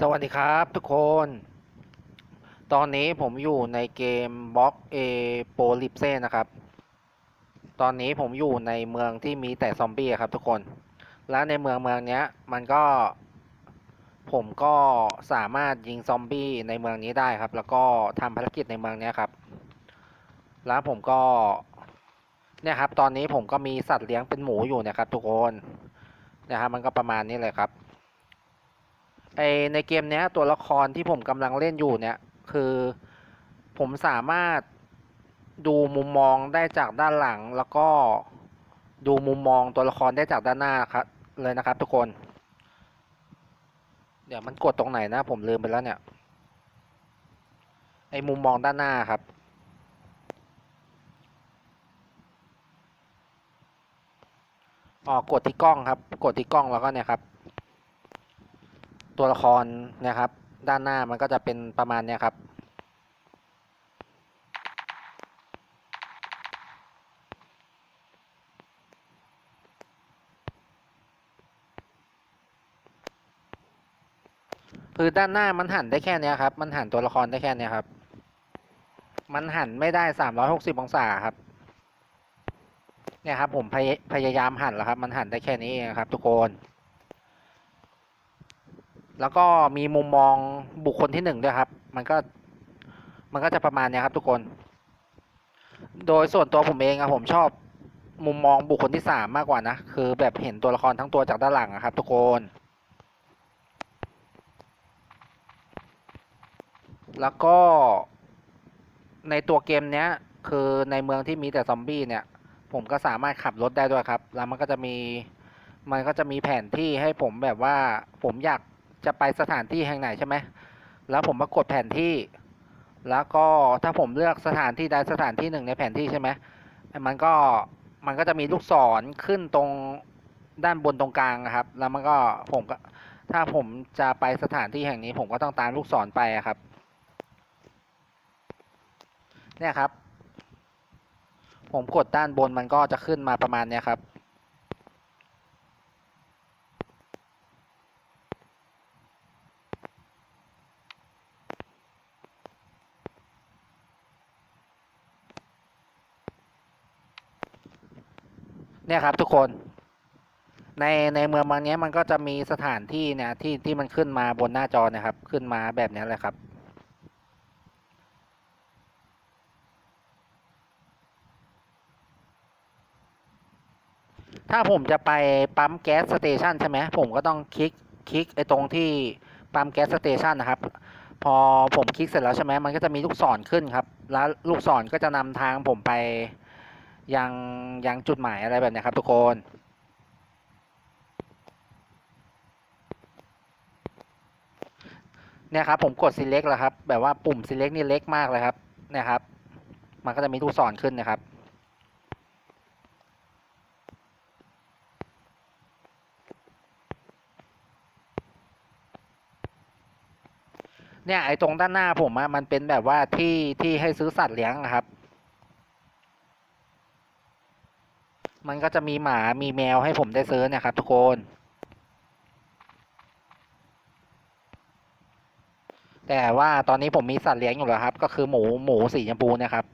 สวัสดีครับทุกคน ตอนนี้ผมอยู่ในเกมบล็อกเอโปลิปเซ่นะครับ ตอนนี้ผมอยู่ในเมืองที่มีแต่ซอมบี้ครับทุกคน และในเมืองเมืองนี้มันก็ ผมก็สามารถยิงซอมบี้ในเมืองนี้ได้ครับ แล้วก็ทำภารกิจในเมืองนี้ครับ แล้วผมก็ เนี่ยครับ ตอนนี้ผมก็มีสัตว์เลี้ยงเป็นหมูอยู่นะครับ ทุกคน นะครับมันก็ประมาณนี้เลยครับ ไอในเกมเนี้ยตัวละครที่ผมกำลังเล่นอยู่เนี่ย คือผมสามารถดูมุมมองได้จากด้านหลัง แล้วก็ดูมุมมองตัวละครได้จากด้านหน้าครับเลยนะครับ ทุกคน เดี๋ยวมันกดตรงไหนนะ ผมลืมไปแล้วเนี่ย ไอมุมมองด้านหน้าครับอ๋อกดที่กล้องครับ กดที่กล้องแล้วก็เนี่ยครับ ตัวละครเนะครับ ด้านหน้ามันก็จะเป็นประมาณเนี้ยครับคือด้านหน้ามันหันได้แค่เนี้ยครับ มันหันตัวละครได้แค่เนี้ยครับ มันหันไม่ได้สามร้อยหกสิบองศาครับ เนี่ยครับผมพยพยายามหันแล้วครับ มันหันได้แค่นี้ครับ ทุกคน แล้วก็มีมุมมองบุคคลที่หนึ่งด้วยครับ มันก็มันก็จะประมาณนี้ครับทุกคน โดยส่วนตัวผมเองอะผมชอบมุมมองบุคคลที่สามมากกว่านะ คือแบบเห็นตัวละครทั้งตัวจากด้านหลังอะครับ ทุกคน แล้วก็ในตัวเกมเนี้ย คือในเมืองที่มีแต่ซอมบี้เนี่ย ผมก็สามารถขับรถได้ด้วยครับ แล้วมันก็จะมี มันก็จะมีแผนที่ให้ผมแบบว่าผมอยาก จะไปสถานที่แห่งไหนใช่ไหมแล้วผมมากดแผนที่ แล้วก็ถ้าผมเลือกสถานที่ใดสถานที่หนึ่งในแผนที่ใช่ไหมมันก็มันก็จะมีลูกศรขึ้นตรงด้านบนตรงกลางนะครับ แล้วมันก็ผมก็ถ้าผมจะไปสถานที่แห่งนี้ ผมก็ต้องตามลูกศรไปครับ เนี่ยครับ ผมกดด้านบนมันก็จะขึ้นมาประมาณเนี้ยครับ เนี่ยครับทุกคนในในเมืองบางเนี้ยมันก็จะมีสถานที่เนี่ยที่ที่มันขึ้นมาบนหน้าจอนะครับ ขึ้นมาแบบนี้แหละครับ ถ้าผมจะไปปั๊มแก๊สสเตชันใช่ไหมผมก็ต้องคลิกคลิกไอ้ตรงที่ปั๊มแก๊สสเตชันนะครับ พอผมคลิกเสร็จแล้วใช่ไหมมันก็จะมีลูกศรขึ้นครับ แล้วลูกศรก็จะนำทางผมไป ยังยังจุดหมายอะไรแบบนี้ครับ ทุกคน เนี่ยครับผมกด select แล้วครับ แบบว่าปุ่ม select นี่เล็กมากเลยครับเนี่ยครับ มันก็จะมีลูกศรขึ้นนะครับเนี่ยไอ้ตรงด้านหน้าผมอะมันเป็นแบบว่าที่ที่ให้ซื้อสัตว์เลี้ยงครับ มันก็จะมีหมามีแมวให้ผมได้ซื้อเนี่ยครับทุกคน แต่ว่าตอนนี้ผมมีสัตว์เลี้ยงอยู่แล้วครับ ก็คือหมูหมูสีชมพูเนะครับ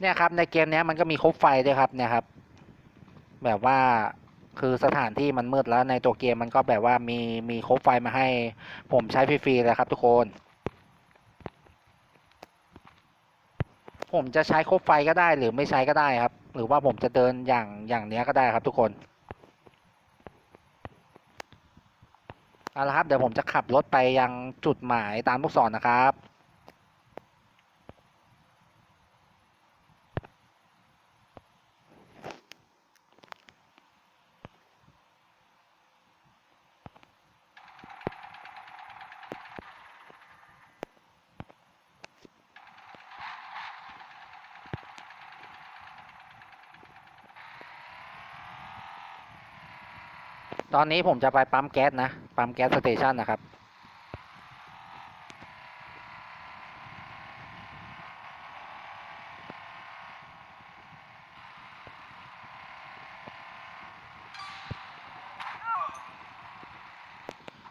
เนี่ยครับในเกมนี้มันก็มีคบไฟด้วยครับเนี่ยครับ แบบว่าคือสถานที่มันมืดแล้วในตัวเกมมันก็แบบว่ามีมีคบไฟมาให้ผมใช้ฟรีๆเลยครับทุกคน ผมจะใช้คบไฟก็ได้หรือไม่ใช้ก็ได้ครับ หรือว่าผมจะเดินอย่างอย่างเนี้ยก็ได้ครับทุกคนเอาละครับเดี๋ยวผมจะขับรถไปยังจุดหมายตามลูกศรนะครับ ตอนนี้ผมจะไปปั๊มแก๊สนะ ปั๊มแก๊สสเตชันนะครับ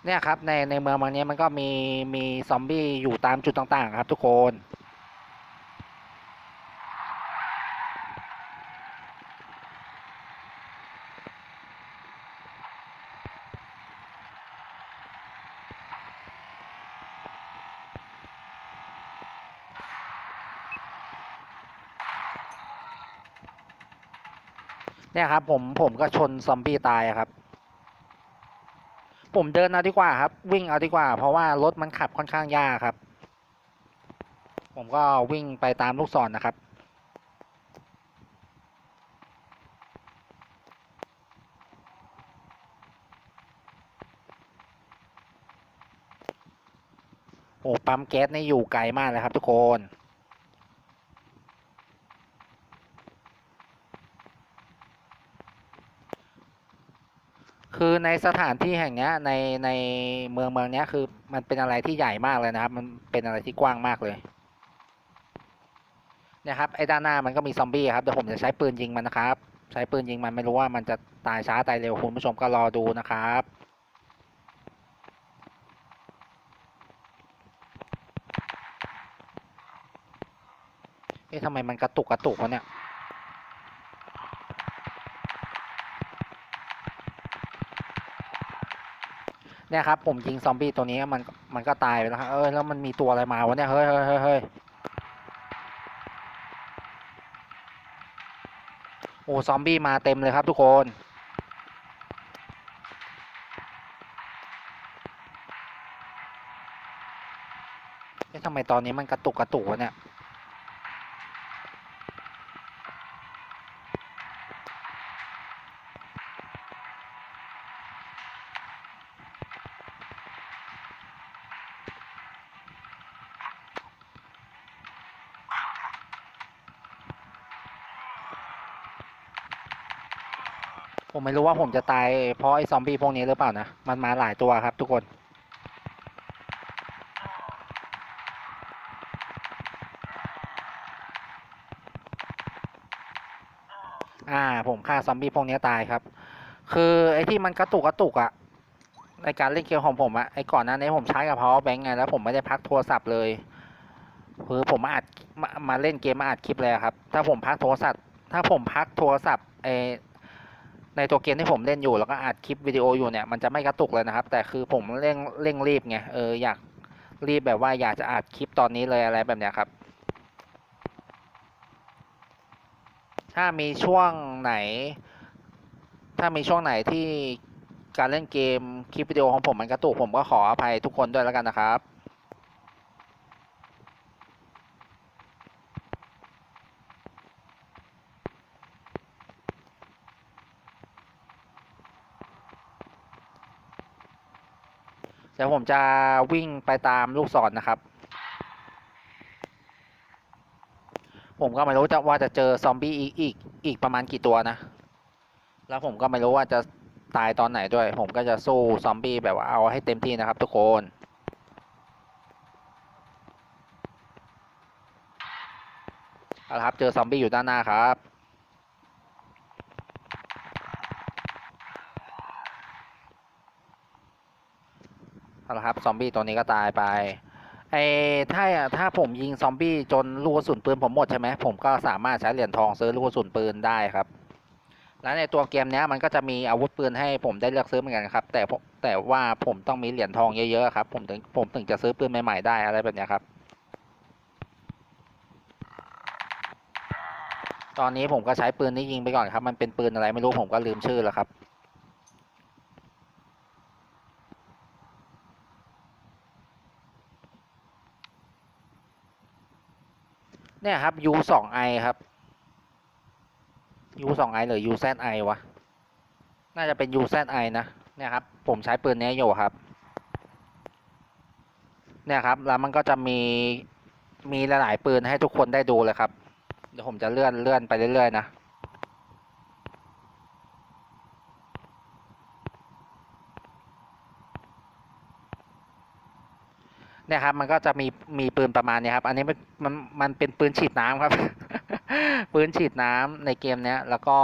เนี่ยครับในในเมืองบางนี้มันก็มีมีซอมบี้อยู่ตามจุดต่างๆ ครับทุกคน เนี่ยครับ ผมผมก็ชนซอมบี้ตายครับ ผมเดินเอาดีกว่าครับ วิ่งเอาดีกว่า เพราะว่ารถมันขับค่อนข้างยากครับ ผมก็วิ่งไปตามลูกศรนะครับโอ้ปั๊มแก๊สนี่อยู่ไกลมากเลยครับทุกคน คือในสถานที่แห่งเนี้ยในในเมืองเมืองเนี้ยคือมันเป็นอะไรที่ใหญ่มากเลยนะครับ มันเป็นอะไรที่กว้างมากเลยเนี่ยครับไอ้ด้านหน้ามันก็มีซอมบี้ครับเดี๋ยวผมจะใช้ปืนยิงมันนะครับ ใช้ปืนยิงมันไม่รู้ว่ามันจะตายช้าตายเร็วคุณผู้ชมก็รอดูนะครับเอ๊ะทำไมมันกระตุกกระตุกวะเนี่ย เนี่ยครับผมยิงซอมบี้ตัวนี้มันมันก็ตายไปแล้วครับเออแล้วมันมีตัวอะไรมาวะเนี่ยเฮ้ยเฮ้ยเฮ้ยเฮ้ยโอ้ซอมบี้มาเต็มเลยครับทุกคนเอ๊ะทำไมตอนนี้มันกระตุกกระตุกวะเนี่ย ผมไม่รู้ว่าผมจะตายเพราะไอ้ซอมบี้พวกนี้หรือเปล่านะ มันมาหลายตัวครับทุกคน อ่า ผมฆ่าซอมบี้พวกนี้ตายครับ คือไอ้ที่มันกระตุกกระตุกอะในการเล่นเกมของผมอะไอ้ก่อนหน้านี้ผมใช้กับ power bank ไงแล้วผมไม่ได้พักโทรศัพท์เลยคือผมมาอัดมามาเล่นเกมมาอัดคลิปเลยอะครับ ถ้าผมพักโทรศัพท์ ถ้าผมพักโทรศัพท์ไอ ในตัวเกมที่ผมเล่นอยู่แล้วก็อัดคลิปวิดีโออยู่เนี่ยมันจะไม่กระตุกเลยนะครับ แต่คือผมเร่งเร่งรีบไงเอออยากรีบแบบว่าอยากจะอัดคลิปตอนนี้เลยอะไรแบบเนี้ยครับ ถ้ามีช่วงไหน ถ้ามีช่วงไหนที่การเล่นเกมคลิปวิดีโอของผมมันกระตุกผมก็ขออภัยทุกคนด้วยแล้วกันนะครับ ดี๋ยวผมจะวิ่งไปตามลูกศรนะครับ ผมก็ไม่รู้จะว่าจะเจอซอมบี้อีกอีกอีกประมาณกี่ตัวนะ แล้วผมก็ไม่รู้ว่าจะตายตอนไหนด้วย ผมก็จะสู้ซอมบี้แบบว่าเอาให้เต็มที่นะครับทุกคนเอาละครับ เจอซอมบี้อยู่ด้านหน้าครับ เอาละครับซอมบี้ตัวนี้ก็ตายไปไอ้ถ้าถ้าผมยิงซอมบี้จนลูกกระสุนปืนผมหมดใช่ไหมผมก็สามารถใช้เหรียญทองซื้อลูกกระสุนปืนได้ครับ แล้วในตัวเกมนี้มันก็จะมีอาวุธปืนให้ผมได้เลือกซื้อเหมือนกันครับ แต่แต่ว่าผมต้องมีเหรียญทองเยอะๆครับผมถึงผมถึงจะซื้อปืนใหม่ๆได้อะไรแบบเนี้ยครับ ตอนนี้ผมก็ใช้ปืนนี้ยิงไปก่อนครับ มันเป็นปืนอะไรไม่รู้ผมก็ลืมชื่อแล้วครับ เนี่ยครับ U สอง I ครับ U สอง I หรือ U Z I วะ น่าจะเป็น U Z I นะ เนี่ยครับ ผมใช้ปืนนี้อยู่ครับ เนี่ยครับ แล้วมันก็จะมี มีหลายๆปืนให้ทุกคนได้ดูเลยครับ เดี๋ยวผมจะเลื่อนเลื่อนไปเรื่อยๆนะ เนี่ยครับมันก็จะมีมีปืนประมาณนี้ครับ อันนี้มันมันมันเป็นปืนฉีดน้ำครับ ปืนฉีดน้ำในเกมเนี้ย แล้วก็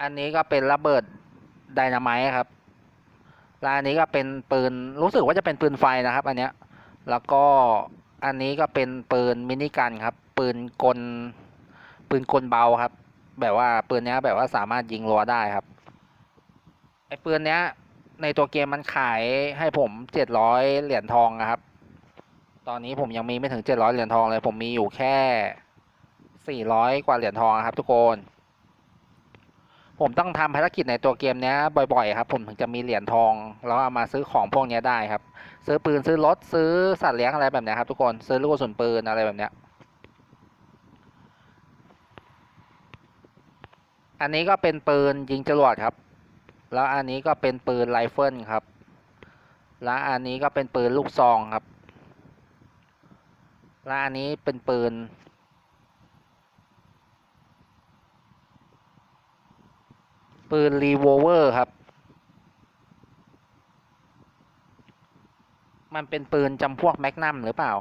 อันนี้ก็เป็นระเบิดไดนาไมต์ครับแล้วอันนี้ก็เป็นปืนรู้สึกว่าจะเป็นปืนไฟนะครับ อันเนี้ย แล้วก็อันนี้ก็เป็นปืนมินิกันครับ ปืนกล ปืนกลเบาครับ แบบว่าปืนเนี้ยแบบว่าสามารถยิงรัวได้ครับไอ้ปืนเนี้ย ในตัวเกมมันขายให้ผมเจ็ดร้อยเหรียญทองนะครับ ตอนนี้ผมยังมีไม่ถึงเจ็ดร้อยเหรียญทองเลย ผมมีอยู่แค่สี่ร้อยกว่าเหรียญทองครับ ทุกคน ผมต้องทำภารกิจในตัวเกมเนี้ยบ่อยๆ ครับ ผมถึงจะมีเหรียญทองแล้วเอามาซื้อของพวกนี้ได้ครับ ซื้อปืนซื้อรถซื้อสัตว์เลี้ยงอะไรแบบนี้ครับ ทุกคนซื้อลูกกระสุนปืนอะไรแบบเนี้ยอันนี้ก็เป็นปืนยิงจรวดครับ แล้วอันนี้ก็เป็นปืนไรเฟิลครับ และอันนี้ก็เป็นปืนลูกซองครับ และอันนี้เป็นปืน ปืนรีโวเวอร์ครับ มันเป็นปืนจำพวกแมกนัมหรือเปล่า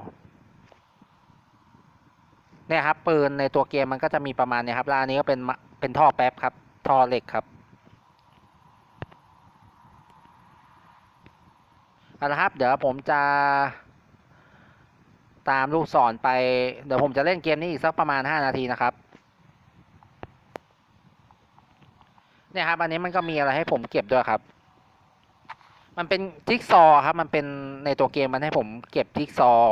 เนี่ยครับปืนในตัวเกมมันก็จะมีประมาณเนี้ยครับแล้วอันนี้ก็เป็นเป็นท่อแป๊บครับท่อเหล็กครับเอาละครับ เดี๋ยวผมจะ ตามลูกศรไป เดี๋ยวผมจะเล่นเกมนี้อีกสักประมาณ 5 นาทีนะครับ เนี่ยครับ อันนี้มันก็มีอะไรให้ผมเก็บด้วยครับ มันเป็นจิ๊กซอว์ครับ มันเป็นในตัวเกมมันให้ผมเก็บจิ๊กซอว์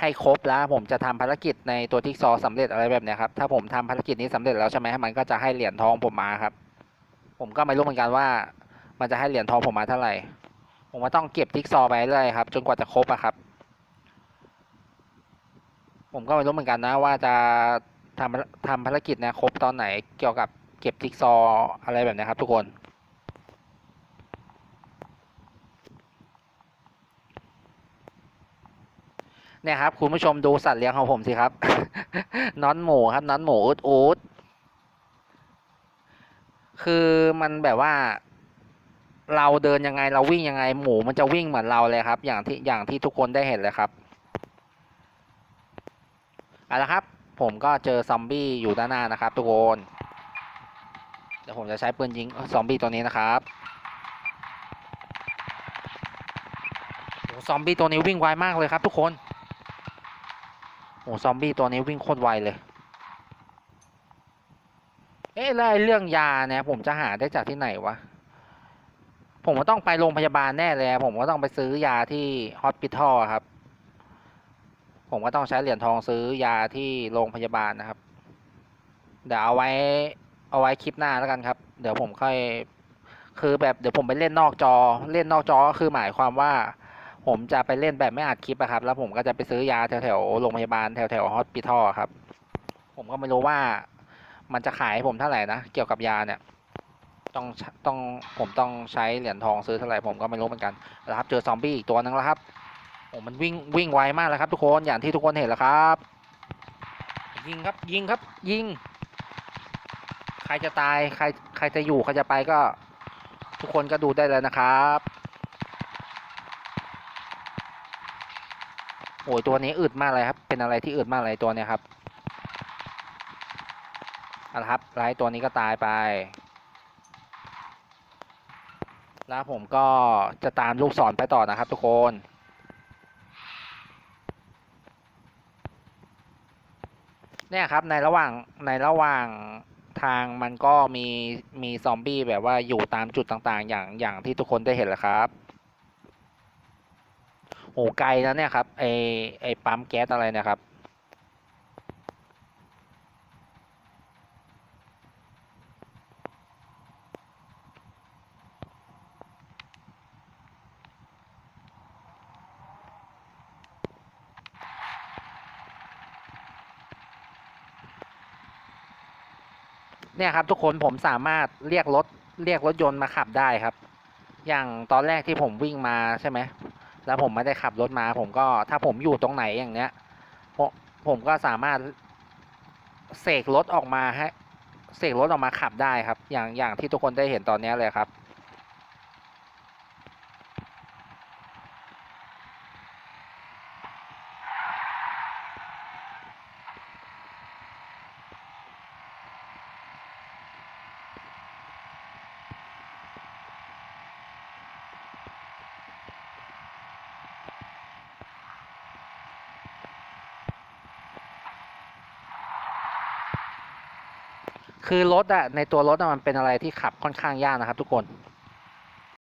ให้ครบแล้ว ผมจะทำภารกิจในตัวจิ๊กซอว์สำเร็จอะไรแบบนี้ครับ ถ้าผมทำภารกิจนี้สำเร็จแล้วใช่ไหมมันก็จะให้เหรียญทองผมมาครับ ผมก็ไม่รู้เหมือนกันว่า มันจะให้เหรียญทองผมมาเท่าไหร่ ผมก็ต้องเก็บจิ๊กซอว์ไปเรื่อยครับ จนกว่าจะครบอะครับ ผมก็ไม่รู้เหมือนกันนะว่าจะทำทำภารกิจนะครบตอนไหนเกี่ยวกับเก็บจิ๊กซอว์อะไรแบบนี้ครับ ทุกคนเนี่ยครับคุณผู้ชมดูสัตว์เลี้ยงของผมสิครับน้อนหมูครับน้อนหมูอุดอุดคือมันแบบว่า เราเดินยังไงเราวิ่งยังไง หมูมันจะวิ่งเหมือนเราเลยครับ อย่างที่อย่างที่ทุกคนได้เห็นเลยครับเอาละครับ ผมก็เจอซอมบี้อยู่ด้านหน้านะครับ ทุกคนเดี๋ยวผมจะใช้ปืนยิงซอมบี้ตัวนี้นะครับโอ้ซอมบี้ตัวนี้วิ่งไวมากเลยครับทุกคนโอ้ซอมบี้ตัวนี้วิ่งโคตรไวเลย เอ๊ะแล้วไอ้เรื่องยาเนี่ยผมจะหาได้จากที่ไหนวะ ผมก็ต้องไปโรงพยาบาลแน่เลยผมก็ต้องไปซื้อยาที่ฮอสพิทอลครับ ผมก็ต้องใช้เหรียญทองซื้อยาที่โรงพยาบาลนะครับ เดี๋ยวเอาไว้เอาไว้คลิปหน้าแล้วกันครับ เดี๋ยวผมค่อยคือแบบเดี๋ยวผมไปเล่นนอกจอ เล่นนอกจอก็คือหมายความว่า ผมจะไปเล่นแบบไม่อัดคลิปอะครับ แล้วผมก็จะไปซื้อยาแถวแถวๆโรงพยาบาลแถวแถวฮอสพิทอลครับ ผมก็ไม่รู้ว่ามันจะขายให้ผมเท่าไหร่นะเกี่ยวกับยาเนี่ย ต้องต้องผมต้องใช้เหรียญทองซื้อเท่าไหร่ผมก็ไม่รู้เหมือนกันนะครับเจอซอมบี้อีกตัวนึงแล้วครับโอ้มันวิ่งวิ่งไวมากเลยครับ ทุกคนอย่างที่ทุกคนเห็นแล้วครับ ยิงครับยิงครับ ยิง ใครจะตายใครใครจะอยู่ใครจะไปก็ ทุกคนก็ดูได้เลยนะครับโอ้ยตัวนี้อึดมากเลยครับ เป็นอะไรที่อึดมากเลยตัวเนี้ยครับเอาละครับไล่ตัวนี้ก็ตายไป แล้วผมก็จะตามลูกศรไปต่อนะครับทุกคนเนี่ยครับในระหว่างในระหว่างทางมันก็มีมีซอมบี้แบบว่าอยู่ตามจุดต่างๆ อย่างอย่างที่ทุกคนได้เห็นแหละครับโอ้ไกลนะเนี่ยครับไอไอปั๊มแก๊สอะไรนะครับ เนี่ยครับทุกคนผมสามารถเรียกรถเรียกรถยนต์มาขับได้ครับ อย่างตอนแรกที่ผมวิ่งมาใช่ไหมแล้วผมไม่ได้ขับรถมา ผมก็ถ้าผมอยู่ตรงไหนอย่างเนี้ยผมผมก็สามารถเสกรถออกมาให้เสกรถออกมาขับได้ครับ อย่างอย่างที่ทุกคนได้เห็นตอนนี้เลยครับ คือรถอะในตัวรถอะมันเป็นอะไรที่ขับค่อนข้างยากนะครับทุกคน